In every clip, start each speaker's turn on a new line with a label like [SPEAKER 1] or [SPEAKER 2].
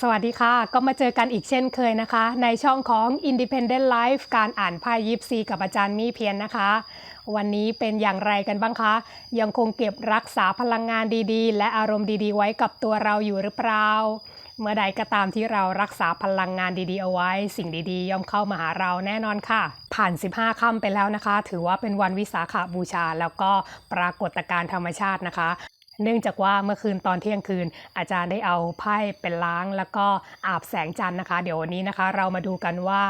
[SPEAKER 1] สวัสดีค่ะ ก็มาเจอกันอีกเช่นเคยนะคะ ในช่องของ Independent Life การอ่านไพ่ยิปซีกับอาจารย์มี่เพียนนะคะ วันนี้เป็นอย่างไรกันบ้างคะ ยังคงเก็บรักษาพลังงานดีๆ และอารมณ์ดีๆ ไว้กับตัวเราอยู่หรือเปล่า เมื่อใดก็ตามที่เรารักษาพลังงานดีๆ เอาไว้ สิ่งดีๆ ย่อมเข้ามาหาเราแน่นอนค่ะ ผ่าน 15 ค่ำไปแล้วนะคะ ถือว่าเป็นวันวิสาขบูชา แล้วก็ปรากฏการณ์ธรรมชาตินะคะ เนื่องจากว่าเมื่อคืนตอนเที่ยงคืน อาจารย์ได้เอาไพ่เป็นล้างแล้วก็อาบแสงจันทร์นะคะ เดี๋ยววันนี้นะคะ เรามาดูกันว่า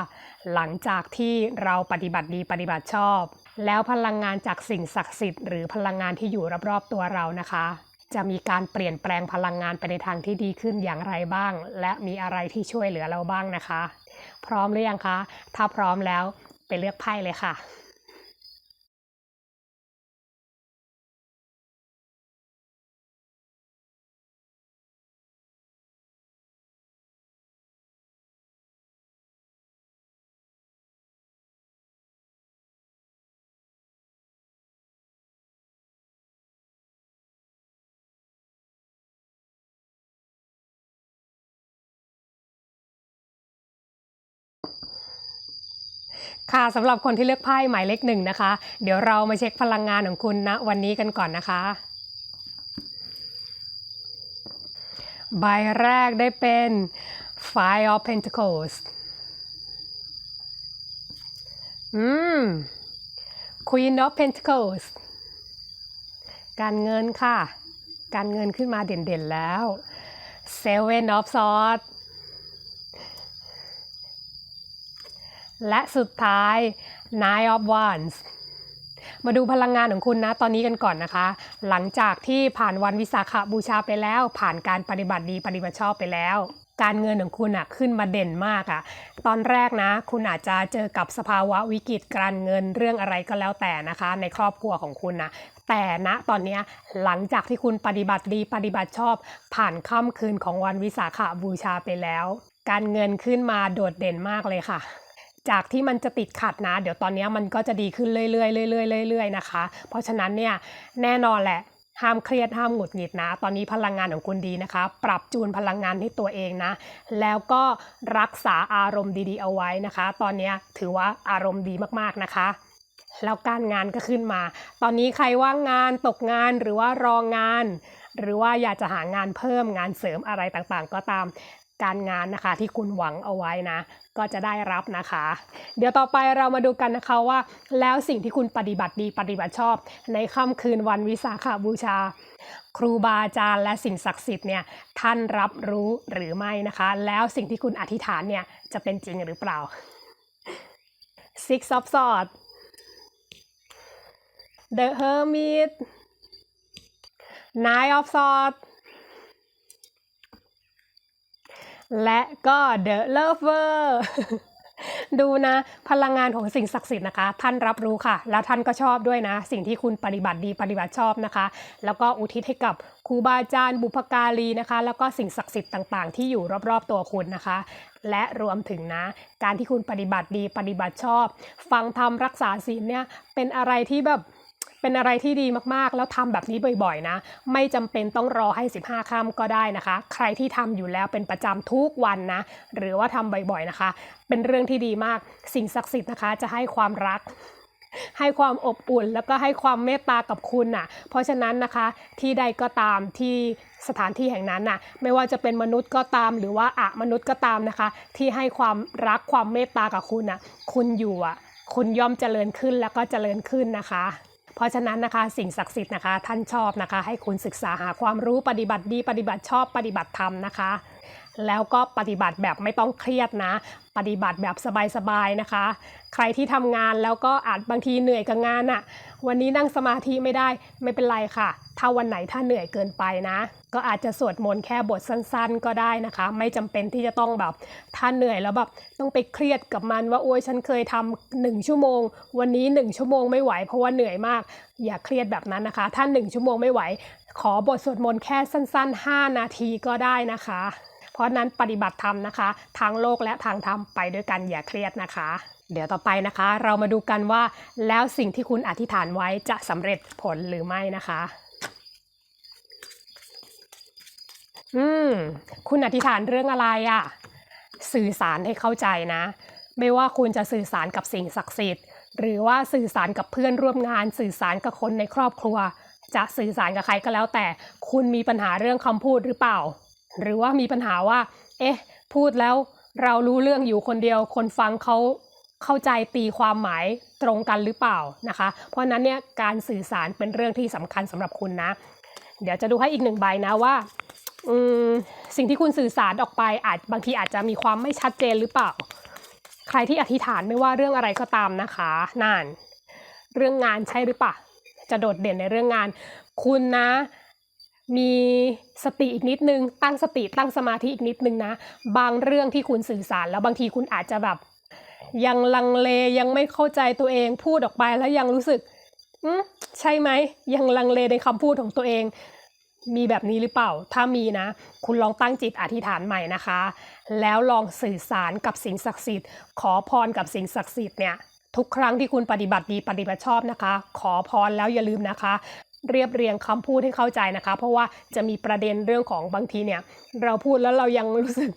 [SPEAKER 1] หลังจากที่เราปฏิบัติดีปฏิบัติชอบ แล้วพลังงานจากสิ่งศักดิ์สิทธิ์หรือพลังงานที่อยู่รอบๆตัวเรานะคะ จะมีการเปลี่ยนแปลงพลังงานไปในทางที่ดีขึ้นอย่างไรบ้าง และมีอะไรที่ช่วยเหลือเราบ้างนะคะ พร้อมหรือยังคะ ถ้าพร้อมแล้วไปเลือกไพ่เลยค่ะ ค่ะสำหรับคนที่เลือกไพ่หมายเลขหนึ่งนะคะ เดี๋ยวเรามาเช็คพลังงานของคุณณวันนี้กันก่อนนะคะ ใบแรกได้เป็น Five of Pentacles อืม Queen of Pentacles การเงินค่ะ การเงินขึ้นมาเด่นๆแล้ว Seven of Swords และสุดท้าย Nine of Wands มาดูพลังงานของคุณนะตอนนี้กันก่อนนะคะ หลังจากที่ผ่านวันวิสาขบูชาไปแล้ว ผ่านการปฏิบัติดีปฏิบัติชอบไปแล้วการเงินของคุณอะขึ้นมาเด่นมากอะตอนแรกนะ คุณอาจจะเจอกับสภาวะวิกฤตการเงินเรื่องอะไรก็แล้วแต่นะคะ ในครอบครัวของคุณนะแต่ณตอนนี้หลังจากที่คุณปฏิบัติดีปฏิบัติชอบ ผ่านค่ำคืนของวันวิสาขบูชาไปแล้ว การเงินขึ้นมาโดดเด่นมากเลยค่ะ จากที่มันจะติดขัดนะ เดี๋ยวตอนนี้มันก็จะดีขึ้นเรื่อยๆเรื่อยๆเรื่อยๆนะคะ เพราะฉะนั้นเนี่ยแน่นอนแหละห้ามเครียดห้ามหงุดหงิดนะ ตอนนี้พลังงานของคุณดีนะคะ ปรับจูนพลังงานให้ตัวเองนะ แล้วก็รักษาอารมณ์ดีๆเอาไว้นะคะ ตอนนี้ถือว่าอารมณ์ดีมากๆนะคะแล้วการงานก็ขึ้นมา ตอนนี้ใครว่างงานตกงานหรือว่ารองงาน หรือว่าอยากจะหางานเพิ่มงานเสริมอะไรต่างๆ ก็ตาม การงานนะคะที่คุณหวังเอาไว้นะ ก็จะได้รับนะคะ เดี๋ยวต่อไปเรามาดูกันนะคะว่า แล้วสิ่งที่คุณปฏิบัติดีปฏิบัติชอบ ในค่ำคืนวันวิสาขบูชา ครูบาอาจารย์และสิ่งศักดิ์สิทธิ์เนี่ยท่านรับรู้หรือไม่นะคะ แล้วสิ่งที่คุณอธิษฐานเนี่ยจะเป็นจริงหรือเปล่า Six of Swords The Hermit Nine of Swords และก็ The Lover ดูนะ พลังงานของสิ่งศักดิ์สิทธิ์นะคะ ท่านรับรู้ค่ะ แล้วท่านก็ชอบด้วยนะ สิ่งที่คุณปฏิบัติดีปฏิบัติชอบนะคะ แล้วก็อุทิศให้กับครูบาอาจารย์บุพการีนะคะ แล้วก็สิ่งศักดิ์สิทธิ์ต่างๆ ที่อยู่รอบๆตัวคุณนะคะ และรวมถึงนะ การที่คุณปฏิบัติดีปฏิบัติชอบ ฟังธรรมรักษาศีลเนี่ยเป็นอะไรที่แบบ เป็นอะไรที่ดีมากๆ แล้วทำแบบนี้บ่อยๆ นะ ไม่จำเป็นต้องรอให้ 15ค่ำก็ได้นะคะ ใครที่ทำอยู่แล้วเป็นประจำทุกวันนะ หรือว่าทำบ่อยๆนะคะ เป็นเรื่องที่ดีมากสิ่งศักดิ์สิทธิ์นะคะ จะให้ความรักให้ความอบอุ่นแล้วก็ให้ความเมตตากับคุณน่ะ เพราะฉะนั้นนะคะที่ใดก็ตามที่สถานที่แห่งนั้นน่ะ ไม่ว่าจะเป็นมนุษย์ก็ตามหรือว่าอะมนุษย์ก็ตามนะคะ ที่ให้ความรักความเมตตากับคุณน่ะ คุณอยู่อะ คุณย่อมเจริญขึ้นแล้วก็เจริญขึ้นนะคะ เพราะฉะนั้นนะคะสิ่งศักดิ์สิทธิ์นะคะ ท่านชอบนะคะ ให้คุณศึกษาหาความรู้ปฏิบัติดี ปฏิบัติชอบปฏิบัติธรรมนะคะ แล้วก็ปฏิบัติแบบไม่ต้องเครียดนะ ปฏิบัติแบบสบายๆนะคะ ใครที่ทำงานแล้วก็อาจบางทีเหนื่อยกับงานอะวันนี้นั่งสมาธิไม่ได้ไม่เป็นไรค่ะ ถ้าวันไหนถ้าเหนื่อยเกินไปนะ ก็อาจจะสวดมนต์แค่บทสั้นๆ ก็ได้นะคะ ไม่จำเป็นที่จะต้องแบบถ้านเหนื่อยแล้วแบบต้องไปเครียดกับมันว่าโอ้ยฉันเคยทำหนึ่งชั่วโมง วันนี้หนึ่งชั่วโมงไม่ไหวเพราะว่าเหนื่อยมาก อย่าเครียดแบบนั้นนะคะ ถ้าหนึ่งชั่วโมงไม่ไหว ขอบทสวดมนต์แค่สั้น ๆ 5 นาทีก็ได้นะคะ เพราะนั้นปฏิบัติธรรมนะคะทางโลกและทางธรรมไปด้วยกันอย่าเครียดนะคะเดี๋ยวต่อไปนะคะ เรามาดูกันว่าแล้วสิ่งที่คุณอธิษฐานไว้จะสำเร็จผลหรือไม่นะคะ อืม คุณอธิษฐานเรื่องอะไรอะ่ะ สื่อสารให้เข้าใจนะ ไม่ว่าคุณจะสื่อสารกับสิ่งศักดิ์สิทธิ์ หรือว่าสื่อสารกับเพื่อนร่วมงาน สื่อสารกับคนในครอบครัว จะสื่อสารกับใครก็แล้วแต่ คุณมีปัญหาเรื่องคำพูดหรือเปล่า หรือว่ามีปัญหาว่า เอ๊ะ พูดแล้วเรารู้เรื่องอยู่คนเดียว คนฟังเขาเข้าใจตีความหมายตรงกันหรือเปล่านะคะ เพราะนั้นเนี่ยการสื่อสารเป็นเรื่องที่สำคัญสำหรับคุณนะ เดี๋ยวจะดูให้อีกหนึ่งใบนะว่า สิ่งที่คุณสื่อสารออกไปอาจบางทีอาจจะมีความไม่ชัดเจนหรือเปล่า ใครที่อธิษฐานไม่ว่าเรื่องอะไรก็ตามนะคะนั่นเรื่องงานใช่หรือเปล่าจะโดดเด่นในเรื่องงาน คุณนะ มีสติอีกนิดนึง ตั้งสติตั้งสมาธิอีกนิดนึงนะ บางเรื่องที่คุณสื่อสาร แล้วบางทีคุณอาจจะแบบ ยังลังเลยังไม่เข้าใจตัวเองพูดออกไปแล้วยังรู้สึกใช่ไหมยังลังเลในคำพูดของตัวเอง มีแบบนี้หรือเปล่า ถ้ามีนะ คุณลองตั้งจิตอธิษฐานใหม่นะคะ แล้วลองสื่อสารกับสิ่งศักดิ์สิทธิ์ ขอพรกับสิ่งศักดิ์สิทธิ์เนี่ย ทุกครั้งที่คุณปฏิบัติดีปฏิบัติชอบนะคะ ขอพรแล้วอย่าลืมนะคะ เรียบเรียงคำพูดให้เข้าใจนะคะ เพราะว่าจะมีประเด็นเรื่องของบางทีเนี่ย เราพูดแล้วเรายังรู้สึก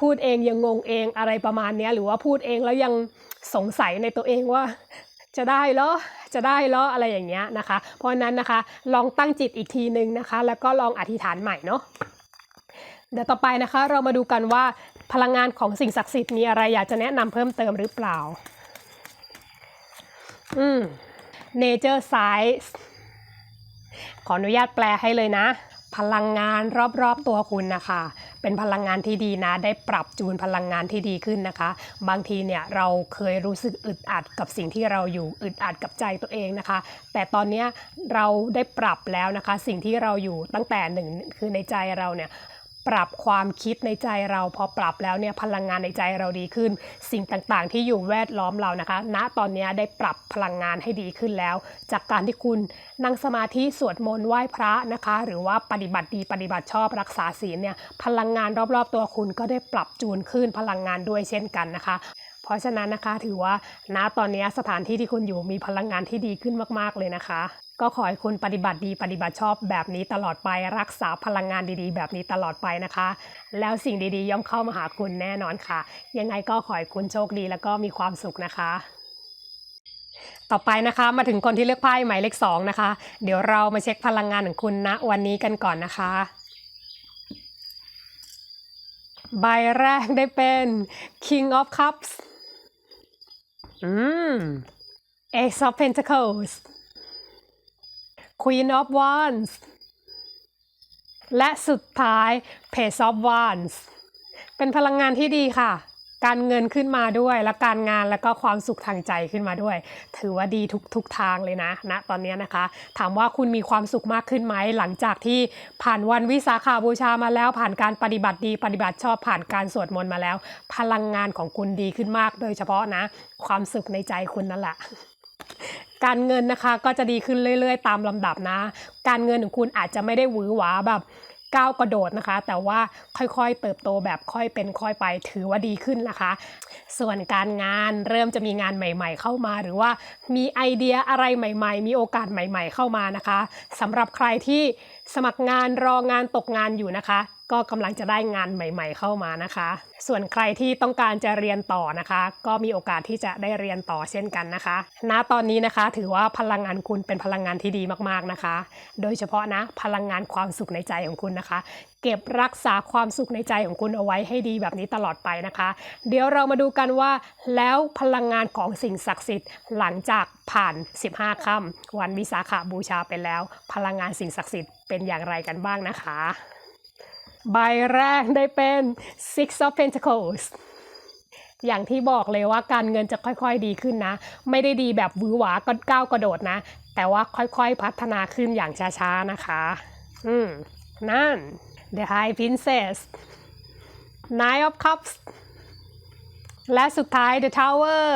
[SPEAKER 1] พูดเองยังงงเองอะไรประมาณนี้หรือว่าพูดเองแล้วยังสงสัยในตัวเองว่า จะได้เหรอ จะได้เหรออะไรอย่างเงี้ยนะคะ เพราะฉะนั้นนะคะลองตั้งจิตอีกทีนึงนะคะ แล้วก็ลองอธิษฐานใหม่เนาะเดี๋ยวต่อไปนะคะเรามาดูกันว่าพลังงานของสิ่งศักดิ์สิทธิ์มีอะไรอยากจะแนะนำเพิ่มเติมหรือเปล่า อืม nature size ขออนุญาตแปลให้เลยนะ พลังงานรอบๆตัวคุณนะคะ เป็นพลังงานที่ดีนะ ได้ปรับจูนพลังงานที่ดีขึ้นนะคะ บางทีเนี่ยเราเคยรู้สึกอึดอัดกับสิ่งที่เราอยู่อึดอัดกับใจตัวเองนะคะ แต่ตอนนี้เราได้ปรับแล้วนะคะ สิ่งที่เราอยู่ตั้งแต่หนึ่งคือในใจเราเนี่ย ปรับความคิดในใจเราพอปรับแล้วเนี่ยพลังงานในใจเราดีขึ้น สิ่งต่างๆ ที่อยู่แวดล้อมเรานะคะ ณตอนนี้ได้ปรับพลังงานให้ดีขึ้นแล้ว จากการที่คุณนั่งสมาธิสวดมนต์ไหว้พระนะคะ หรือว่าปฏิบัติดีปฏิบัติชอบรักษาศีลเนี่ยพลังงานรอบๆตัวคุณก็ได้ปรับจูนขึ้นพลังงานด้วยเช่นกันนะคะ ราะฉะนั้นนะคะ ถือว่าณตอนนี้สถานที่ที่คุณอยู่มีพลังงานที่ดีขึ้นมากๆเลยนะคะ ก็ขอให้คุณปฏิบัติดีปฏิบัติชอบแบบนี้ตลอดไปรักษาพลังงานดีๆ แบบนี้ตลอดไปนะคะ แล้วสิ่งดีๆ ย่อมเข้ามาหาคุณแน่นอนค่ะ ยังไงก็ขอให้คุณโชคดีแล้วก็มีความสุขนะคะต่อไปนะคะมาถึงคนที่เลือกไพ่หมายเลขสองนะคะ เดี๋ยวเรามาเช็คพลังงานของคุณณวันนี้กันก่อนนะคะ ใบแรกได้เป็น King of Cups อืม Ace of Pentacles Queen of Wands และสุดท้าย Page of Wands เป็นพลังงานที่ดีค่ะ การเงินขึ้นมาด้วย และการงานแล้วก็ความสุขทางใจขึ้นมาด้วย ถือว่าดีทุกทุกทางเลยนะณนะตอนนี้นะคะ ถามว่าคุณมีความสุขมากขึ้นไหมหลังจากที่ผ่านวันวิสาขาบูชามาแล้ว ผ่านการปฏิบัติดี ปฏิบัติชอบผ่านการสวดมนต์มาแล้ว พลังงานของคุณดีขึ้นมาก โดยเฉพาะนะ ความสุขในใจคุณนั่นแหละการเงินนะคะก็จะดีขึ้นเรื่อย ๆ ตามลำดับนะ การเงินของคุณอาจจะไม่ได้หวือหวาแบบ ก้าวกระโดดนะคะ แต่ว่าค่อยๆ เติบโตแบบค่อยเป็นค่อยไปถือว่าดีขึ้นนะคะ ส่วนการงานเริ่มจะมีงานใหม่ ๆ เข้ามา หรือว่ามีไอเดียอะไรใหม่ ๆ มีโอกาสใหม่ ๆ เข้ามานะคะสำหรับใครที่สมัครงานรองานตกงานอยู่นะคะ ก็กำลังจะได้งานใหม่ ๆ เข้ามานะคะ ส่วนใครที่ต้องการจะเรียนต่อนะคะ ก็มีโอกาสที่จะได้เรียนต่อเช่นกันนะคะ ณ ตอนนี้นะคะถือว่าพลังงานคุณเป็นพลังงานที่ดีมากๆนะคะ โดยเฉพาะนะพลังงานความสุขในใจของคุณนะคะ เก็บรักษาความสุขในใจของคุณเอาไว้ให้ดีแบบนี้ตลอดไปนะคะ เดี๋ยวเรามาดูกันว่า แล้วพลังงานของสิ่งศักดิ์สิทธิ์หลังจากผ่าน 15 ค่ำวันวิสาขาบูชาไปแล้ว พลังงานสิ่งศักดิ์สิทธิ์เป็นอย่างไรกันบ้างนะคะ ใบแรกได้เป็น Six of Pentacles อย่างที่บอกเลยว่าการเงินจะค่อยๆดีขึ้นนะ ไม่ได้ดีแบบวือหวาก็ก้าวกระโดดนะ แต่ว่าค่อยๆพัฒนาขึ้นอย่างช้าๆนะคะ อืม นั่น The High Princess Nine of Cups และสุดท้าย The Tower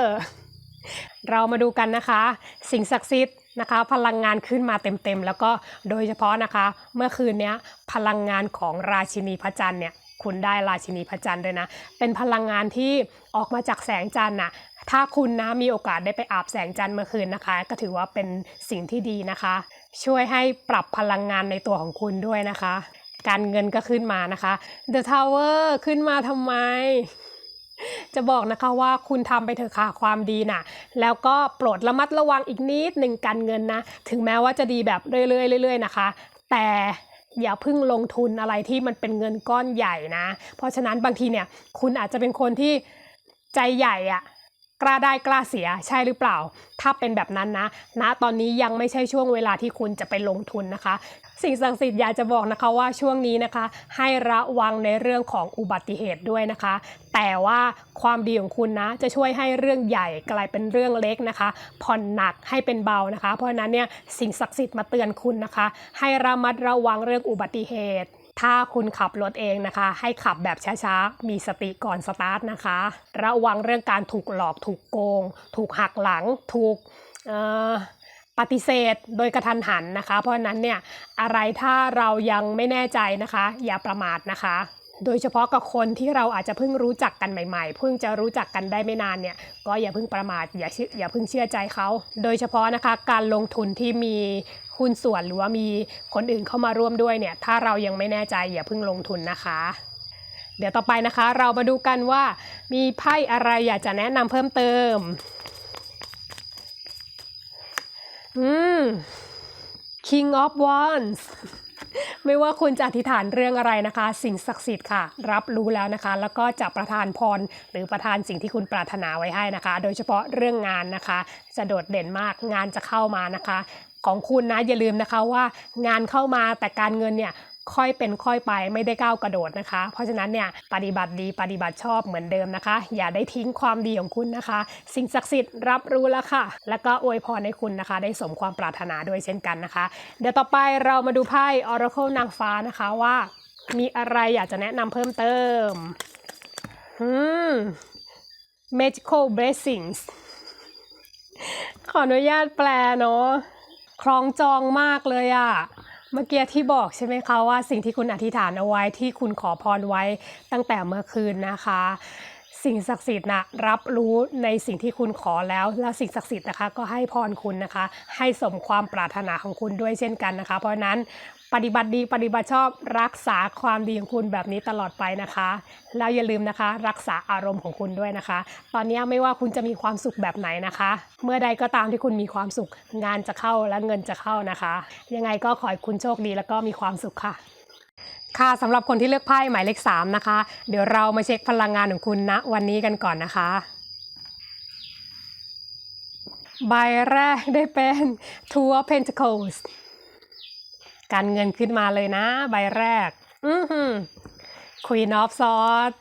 [SPEAKER 1] เรามาดูกันนะคะ สิ่งศักดิ์สิทธิ์ นะคะพลังงานขึ้นมาเต็มๆ แล้วก็โดยเฉพาะนะคะ เมื่อคืนนี้พลังงานของราชินีพระจันทร์เนี่ยคุณได้ราชินีพระจันทร์ด้วยนะ เป็นพลังงานที่ออกมาจากแสงจันทร์น่ะถ้าคุณนะมีโอกาสได้ไปอาบแสงจันทร์เมื่อคืนนะคะ ก็ถือว่าเป็นสิ่งที่ดีนะคะ ช่วยให้ปรับพลังงานในตัวของคุณด้วยนะคะ การเงินก็ขึ้นมานะคะ The Tower ขึ้นมาทำไม จะบอกนะคะว่าคุณทำไปเถอะค่ะความดีน่ะ แล้วก็โปรดระมัดระวังอีกนิดหนึ่งการเงินนะ ถึงแม้ว่าจะดีแบบเรื่อยๆเรื่อยๆนะคะ แต่อย่าพิ่งลงทุนอะไรที่มันเป็นเงินก้อนใหญ่นะ เพราะฉะนั้นบางทีเนี่ยคุณอาจจะเป็นคนที่ใจใหญ่อะกล้าได้กล้าเสียใช่หรือเปล่า ถ้าเป็นแบบนั้นนะณตอนนี้ยังไม่ใช่ช่วงเวลาที่คุณจะไปลงทุนนะคะ สิ่งศักดิ์สิทธิ์อยากจะบอกนะคะว่าช่วงนี้นะคะ ให้ระวังในเรื่องของอุบัติเหตุด้วยนะคะ แต่ว่าความดีของคุณนะจะช่วยให้เรื่องใหญ่กลายเป็นเรื่องเล็กนะคะ ผ่อนหนักให้เป็นเบานะคะ เพราะฉะนั้นเนี่ยสิ่งศักดิ์สิทธิ์มาเตือนคุณนะคะ ให้ระมัดระวังเรื่องอุบัติเหตุ ถ้าคุณขับรถเองนะคะ ให้ขับแบบช้าๆ มีสติก่อนสตาร์ทนะคะ ระวังเรื่องการถูกหลอกถูกโกง ถูกหักหลังถูกเอ่อ ปฏิเสธโดยกระทันหันนะคะ เพราะนั้นเนี่ยอะไรถ้าเรายังไม่แน่ใจนะคะ อย่าประมาทนะคะ โดยเฉพาะกับคนที่เราอาจจะเพิ่งรู้จักกันใหม่ๆ เพิ่งจะรู้จักกันได้ไม่นานเนี่ยก็อย่าเพิ่งประมาทอย่าเชื่อย่าเพิ่งเชื่อใจเขา โดยเฉพาะนะคะการลงทุนที่มีหุ้นส่วนหรือว่ามีคนอื่นเข้ามาร่วมด้วยเนี่ยถ้าเรายังไม่แน่ใจอย่าเพิ่งลงทุนนะคะเดี๋ยวต่อไปนะคะ เรามาดูกันว่ามีไพ่อะไรอยากจะแนะนำเพิ่มเติม อืม King of Wands ไม่ว่าคุณจะอธิษฐานเรื่องอะไรนะคะ สิ่งศักดิ์สิทธิ์ค่ะ รับรู้แล้วนะคะ แล้วก็จะประทานพรหรือประทานสิ่งที่คุณปรารถนาไว้ให้นะคะ โดยเฉพาะเรื่องงานนะคะ จะโดดเด่นมากงานจะเข้ามานะคะ ของคุณนะอย่าลืมนะคะว่างานเข้ามาแต่การเงินเนี่ย ค่อยเป็นค่อยไปไม่ได้ก้าวกระโดดนะคะ เพราะฉะนั้นเนี่ยปฏิบัติดีปฏิบัติชอบเหมือนเดิมนะคะ อย่าได้ทิ้งความดีของคุณนะคะ สิ่งศักดิ์สิทธิ์รับรู้แล้วค่ะ แล้วก็อวยพรให้คุณนะคะ ได้สมความปรารถนาด้วยเช่นกันนะคะ เดี๋ยวต่อไปเรามาดูไพ่ Oracle นางฟ้านะคะว่า มีอะไรอยากจะแนะนำเพิ่มเติมอืม Magical Blessings ขออนุญาตแปลเนาะคล้องจองมากเลยอะ เมื่อกี้ที่บอกใช่ไหมคะว่าสิ่งที่คุณอธิษฐานเอาไว้ที่คุณขอพรไว้ตั้งแต่เมื่อคืนนะคะ สิ่งศักดิ์สิทธิ์นะรับรู้ในสิ่งที่คุณขอแล้ว แล้วสิ่งศักดิ์สิทธิ์นะคะ ก็ให้พรคุณนะคะ ให้สมความปรารถนาของคุณด้วยเช่นกันนะคะ เพราะนั้นปฏิบัติดีปฏิบัติชอบรักษาความดีของคุณแบบนี้ตลอดไปนะคะแล้วอย่าลืมนะคะ รักษาอารมณ์ของคุณด้วยนะคะ ตอนนี้ไม่ว่าคุณจะมีความสุขแบบไหนนะคะ เมื่อใดก็ตามที่คุณมีความสุขงานจะเข้าและเงินจะเข้านะคะ ยังไงก็ขอให้คุณโชคดีแล้วก็มีความสุขค่ะ ค่ะสำหรับคนที่เลือกไพ่หมายเลข3นะคะ เดี๋ยวเรามาเช็คพลังงานของคุณณวันนี้กันก่อนนะคะ ใบแรกได้เป็น Two of Pentacles การเงินขึ้นมาเลยนะ ใบแรก อือหือ Queen of Swords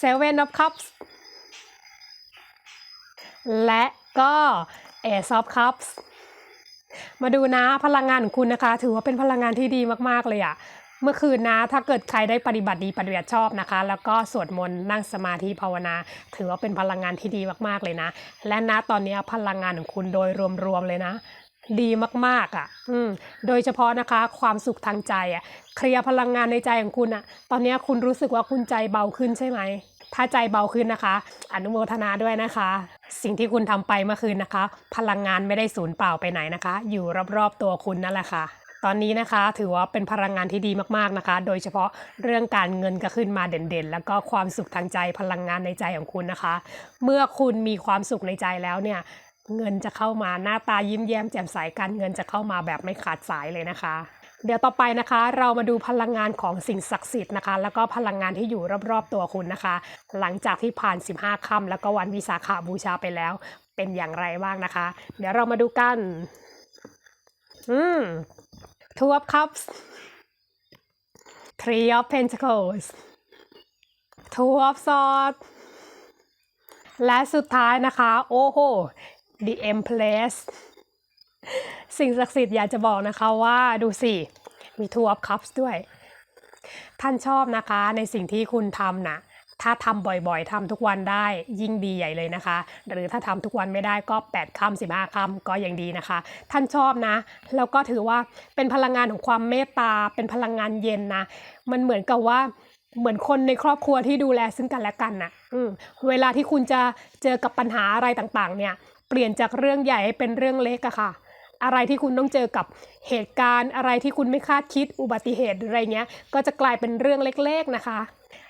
[SPEAKER 1] Seven of Cups และก็ Ace of Cups มาดูนะพลังงานของคุณนะคะ ถือว่าเป็นพลังงานที่ดีมากๆเลยอะเมื่อคืนนะ ถ้าเกิดใครได้ปฏิบัติดีปฏิบัติชอบนะคะ แล้วก็สวดมนต์นั่งสมาธิภาวนา ถือว่าเป็นพลังงานที่ดีมากๆเลยนะ และณตอนนี้พลังงานของคุณโดยรวมๆเลยนะ ดีมากๆอะ่ะ อืม โดยเฉพาะนะคะ ความสุขทางใจอะ่ะ เคลียร์พลังงานในใจของคุณอะ่ะ ตอนนี้คุณรู้สึกว่าคุณใจเบาขึ้นใช่ไหม ถ้าใจเบาขึ้นนะคะ อนุโมทนาด้วยนะคะ สิ่งที่คุณทำไปเมื่อคืนนะคะ พลังงานไม่ได้สูญเปล่าไปไหนนะคะ อยู่รอบๆตัวคุณนั่นแหละค่ะตอนนี้นะคะถือว่าเป็นพลังงานที่ดีมากๆนะคะ โดยเฉพาะเรื่องการเงินก็ขึ้นมาเด่นๆ แล้วก็ความสุขทางใจพลังงานในใจของคุณนะคะ เมื่อคุณมีความสุขในใจแล้วเนี่ยเงินจะเข้ามาหน้าตายิ้มแย้มแจ่มใสการเงินจะเข้ามาแบบไม่ขาดสายเลยนะคะ เดี๋ยวต่อไปนะคะ เรามาดูพลังงานของสิ่งศักดิ์สิทธิ์นะคะ แล้วก็พลังงานที่อยู่รอบๆตัวคุณนะคะ หลังจากที่ผ่าน 15ค่ำแล้วก็วันวิสาขาบูชาไปแล้ว เป็นอย่างไรบ้างนะคะ เดี๋ยวเรามาดูกัน อืม Two of Cups Three of Pentacles Two of Swords และสุดท้ายนะคะ โอ้โห The Empress สิ่งศักดิ์สิทธิ์อยากจะบอกนะคะว่าดูสิ มี Two of Cups ด้วย ท่านชอบนะคะในสิ่งที่คุณทำนะถ้าทำบ่อยๆทำทุกวันได้ยิ่งดีใหญ่เลยนะคะ หรือถ้าทำทุกวันไม่ได้ก็8ค่ำ15ค่ำก็ยังดีนะคะ ท่านชอบนะ แล้วก็ถือว่าเป็นพลังงานของความเมตตา เป็นพลังงานเย็นนะ มันเหมือนกับว่าเหมือนคนในครอบครัวที่ดูแลซึ่งกันและกันน่ะอืเวลาที่คุณจะเจอกับปัญหาอะไรต่างๆ เนี่ย เปลี่ยนจากเรื่องใหญ่ให้เป็นเรื่องเล็กอะค่ะ อะไรที่คุณต้องเจอกับเหตุการณ์อะไรที่คุณไม่คาดคิดอุบัติเหตุอะไรเงี้ย ก็จะกลายเป็นเรื่องเล็กๆนะคะ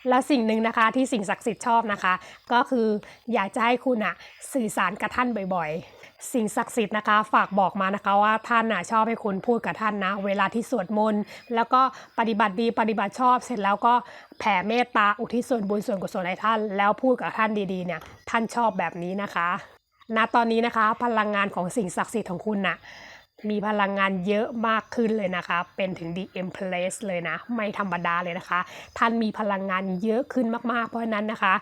[SPEAKER 1] และสิ่งหนึ่งนะคะที่สิ่งศักดิ์สิทธิ์ชอบนะคะ ก็คืออยากจะให้คุณอะสื่อสารกับท่านบ่อยๆ สิ่งศักดิ์สิทธิ์นะคะ ฝากบอกมานะคะว่าท่านน่ะชอบให้คุณพูดกับท่านนะ เวลาที่สวดมนต์แล้วก็ปฏิบัติดีปฏิบัติชอบ เสร็จแล้วก็แผ่เมตตาอุทิศส่วนบุญส่วนกุศลให้ท่าน แล้วพูดกับท่านดีๆเนี่ยท่านชอบแบบนี้นะคะ ณตอนนี้นะคะ พลังงานของสิ่งศักดิ์สิทธิ์ของคุณน่ะมีพลังงานเยอะมากขึ้นเลยนะคะ เป็นถึง The Empress เลยนะ ไม่ธรรมดาเลยนะคะ ท่านมีพลังงานเยอะขึ้นมากๆ เพราะฉะนั้นนะคะ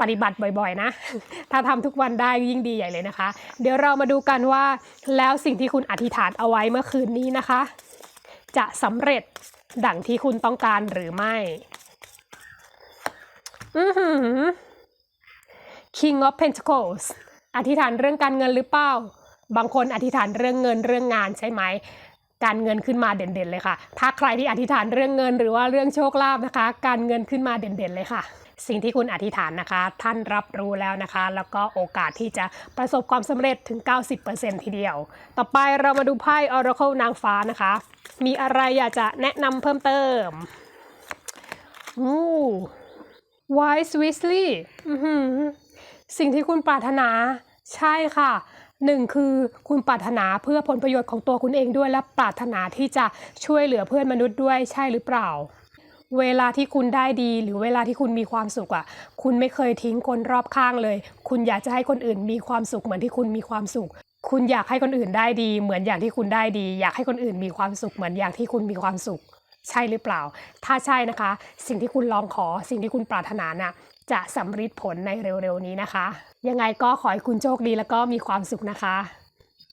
[SPEAKER 1] ปฏิบัติบ่อยๆ นะ ถ้าทำทุกวันได้ยิ่งดีใหญ่เลยนะคะ เดี๋ยวเรามาดูกันว่า แล้วสิ่งที่คุณอธิษฐานเอาไว้เมื่อคืนนี้นะคะ จะสำเร็จดังที่คุณต้องการหรือไม่ อือหือ King of Pentacles อธิษฐานเรื่องการเงินหรือเปล่า บางคนอธิษฐานเรื่องเงินเรื่องงานใช่ไหม การเงินขึ้นมาเด่นๆเลยค่ะ ถ้าใครที่อธิษฐานเรื่องเงินหรือว่าเรื่องโชคลาภนะคะ การเงินขึ้นมาเด่นๆเลยค่ะ สิ่งที่คุณอธิษฐานนะคะ ท่านรับรู้แล้วนะคะ แล้วก็โอกาสที่จะประสบความสำเร็จถึง 90%ทีเดียว ต่อไปเรามาดูไพ่ Oracle นางฟ้านะคะ มีอะไรอยากจะแนะนำเพิ่มเติมอู้ Wise Weasley สิ่งที่คุณปรารถนา ใช่ค่ะหนึ่งคือคุณปรารถนาเพื่อผลประโยชน์ของตัวคุณเองด้วยและปรารถนาที่จะช่วยเหลือเพื่อนมนุษย์ด้วยใช่หรือเปล่า เวลาที่คุณได้ดีหรือเวลาที่คุณมีความสุขอะ คุณไม่เคยทิ้งคนรอบข้างเลย คุณอยากจะให้คนอื่นมีความสุขเหมือนที่คุณมีความสุข คุณอยากให้คนอื่นได้ดี เหมือนอย่างที่คุณได้ดี อยากให้คนอื่นมีความสุขเหมือนอย่างที่คุณมีความสุข ใช่หรือเปล่า ถ้าใช่นะคะ สิ่งที่คุณลองขอสิ่งที่คุณปรารถนาน่ะ จะสำเร็จผลในเร็วๆนี้นะคะ ยังไงก็ขอให้คุณโชคดีแล้วก็มีความสุขนะคะ